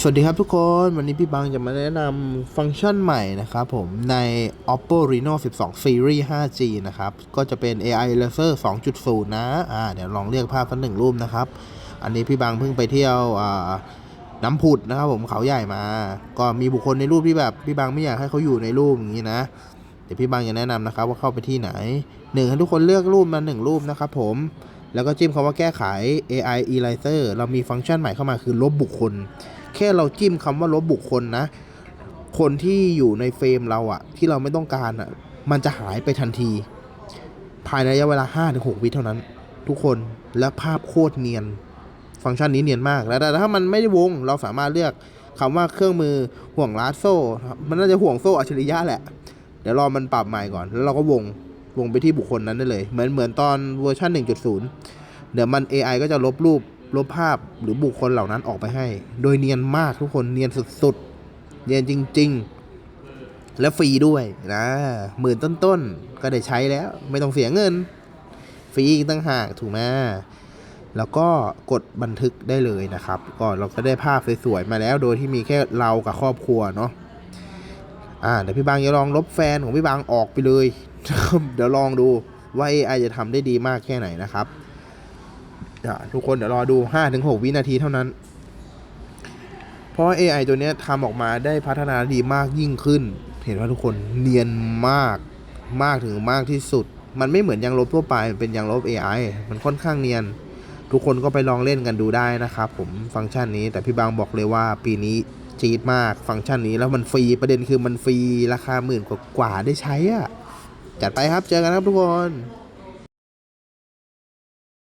สวัสดีครับทุกคน วันนี้พี่บังจะมาแนะนำฟังก์ชันใหม่นะครับผม ใน Oppo Reno 12 Series 5G นะครับ ก็จะเป็น AI Laser 2.0 นะ อ่า เดี๋ยวลองเรียกภาพสักหนึ่งรูปนะครับ อันนี้พี่บังเพิ่งไปเที่ยวอ่าน้ำผุดนะครับผมเขาใหญ่มา ก็มีบุคคลในรูปที่แบบพี่บังไม่อยากให้เขาอยู่ในรูปอย่างนี้นะ เดี๋ยวพี่บังจะแนะนำนะครับว่าเข้าไปที่ไหนหนึ่งให้ทุกคนเลือกรูปมาหนึ่งรูปนะครับผมแล้วก็จิ้มคำว่าแก้ไข AI Eraser เรามีฟังก์ชันใหม่เข้ามาคือลบบุคคล แค่เราจิ้มคำว่าลบบุคคลนะ คนที่อยู่ในเฟรมเราอะที่เราไม่ต้องการอะมันจะหายไปทันที ภายในระยะเวลา 5-6 วิเท่านั้น ทุกคนและภาพโคตรเนียน ฟังก์ชันนี้เนียนมาก แล้วแต่ถ้ามันไม่ได้วง เราสามารถเลือกคำว่าเครื่องมือห่วงลัดโซ่ มันน่าจะห่วงโซ่อัจฉริยะแหละ เดี๋ยวรอมันปรับใหม่ก่อน แล้วเราก็วงวงไปที่บุคคลนั้นได้เลย เหมือนเหมือนตอนเวอร์ชัน1.0 เดี๋ยวมัน AI ก็จะลบรูป ลบภาพหรือบุคคลเหล่านั้นออกไปให้ โดยเนียนมากทุกคนเนียนสุดๆ เนียนจริง ๆ และฟรีด้วยนะหมื่นต้นๆ ก็ได้ใช้แล้ว ไม่ต้องเสียเงิน ฟรีอีกตั้งหากถูกไหมแล้วก็กดบันทึกได้เลยนะครับ ก็เราก็ได้ภาพสวยๆ มาแล้ว โดยที่มีแค่เรากับครอบครัวเนาะอ่าเดี๋ยวพี่บางจะลองลบแฟนของพี่บางออกไปเลย เดี๋ยวลองดูว่า AI จะทำได้ดีมากแค่ไหนนะครับ ทุกคนเดี๋ยวรอดู 5-6 วินาทีเท่านั้น เพราะ AI ตัวนี้ทำออกมาได้พัฒนาดีมากยิ่งขึ้น เห็นว่าทุกคนเนียนมากมากถึงมากที่สุด มันไม่เหมือนยางลบทั่วไปมันเป็นยางลบ AI มันค่อนข้างเนียน ทุกคนก็ไปลองเล่นกันดูได้นะครับผมฟังก์ชันนี้แต่พี่บางบอกเลยว่าปีนี้จี๊ดมากฟังก์ชันนี้แล้วมันฟรีประเด็นคือมันฟรีราคาหมื่นกว่าๆได้ใช้อะจัดไปครับเจอกันครับทุกคน